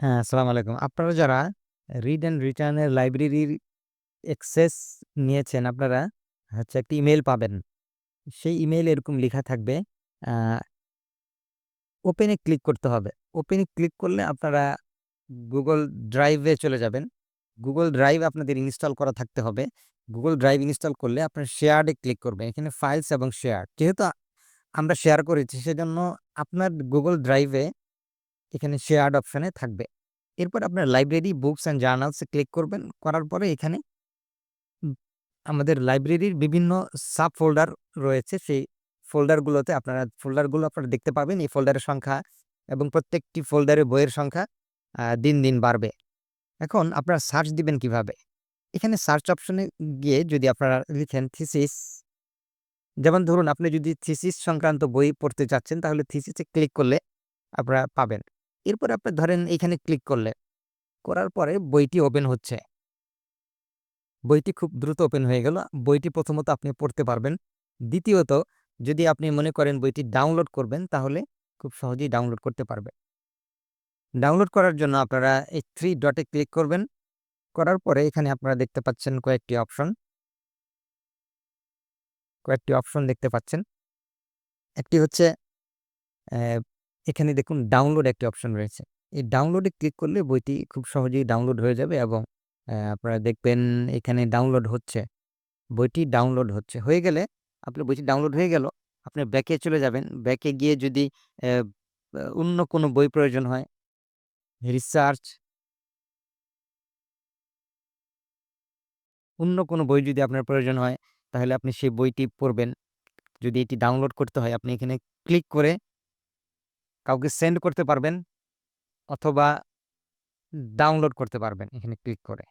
হ্যাঁ, আসসালামু আলাইকুম। আপনারা যারা রিড অ্যান্ড রিটার্ন এর লাইব্রেরির অ্যাক্সেস নিয়েছেন, আপনারা হচ্ছে একটি ইমেইল পাবেন। সেই ইমেইলে এরকম লেখা থাকবে ওপেনে ক্লিক করতে হবে। ওপেনে ক্লিক করলে আপনারা গুগল ড্রাইভে চলে যাবেন। গুগল ড্রাইভ আপনাদের ইনস্টল করা থাকতে হবে। গুগল ড্রাইভ ইনস্টল করলে আপনার শেয়ার্ড ক্লিক করবেন। এখানে ফাইলস এবং শেয়ার। যেহেতু আমরা শেয়ার করেছি সেজন্য আপনার গুগল এ এখানে শেয়ার্ড অপশানে থাকবে। এরপর আপনার library, books and journals click করবেন। করার পরে এখানে আমাদের লাইব্রেরির বিভিন্ন সাব ফোল্ডার রয়েছে। সেই ফোল্ডারগুলোতে আপনারা ফোল্ডারগুলো আপনারা দেখতে পাবেন। এই ফোল্ডারের সংখ্যা এবং প্রত্যেকটি ফোল্ডারে বইয়ের সংখ্যা দিন, দিন বাড়বে। এখন আপনারা সার্চ দিবেন কীভাবে? এখানে সার্চ অপশনে গিয়ে যদি আপনারা লিখেন থিসিস যেমন ধরুন আপনি যদি থিসিস সংক্রান্ত বই পড়তে চাচ্ছেন তাহলে থিসিসে ক্লিক করলে আপনারা পাবেন। এরপরে আপনি ধরেন এখানে ক্লিক করলেন। করার পরে বইটি ওপেন হচ্ছে। বইটি খুব দ্রুত ওপেন হয়ে গেল। বইটি প্রথমত আপনি পড়তে পারবেন। দ্বিতীয়ত, যদি আপনি মনে করেন বইটি ডাউনলোড করবেন, তাহলে খুব সহজেই ডাউনলোড করতে পারবেন। ডাউনলোড করার জন্য আপনারা এই থ্রি ডটে ক্লিক করবেন। করার পরে এখানে আপনারা দেখতে পাচ্ছেন কয়েকটি অপশন। কয়েকটি অপশন দেখতে পাচ্ছেন। একটি হচ্ছে এখানে দেখুন ডাউনলোড একটি অপশন রয়েছে। এই ডাউনলোডে ক্লিক করলে বইটি খুব সহজেই ডাউনলোড হয়ে যাবে এবং আপনারা দেখবেন এখানে ডাউনলোড হচ্ছে। বইটি ডাউনলোড হচ্ছে। হয়ে গেলে আপনার বইটি ডাউনলোড হয়ে গেল। আপনি ব্যাকে চলে যাবেন। ব্যাকে গিয়ে যদি অন্য কোনো বই প্রয়োজন হয় রিসার্চ অন্য কোনো বই যদি আপনার প্রয়োজন হয়, তাহলে আপনি সেই বইটি পড়বেন। যদি এটি ডাউনলোড করতে হয়, আপনি এখানে ক্লিক করে কাউকে সেন্ড করতে পারবেন অথবা ডাউনলোড করতে পারবেন এখানে ক্লিক করে।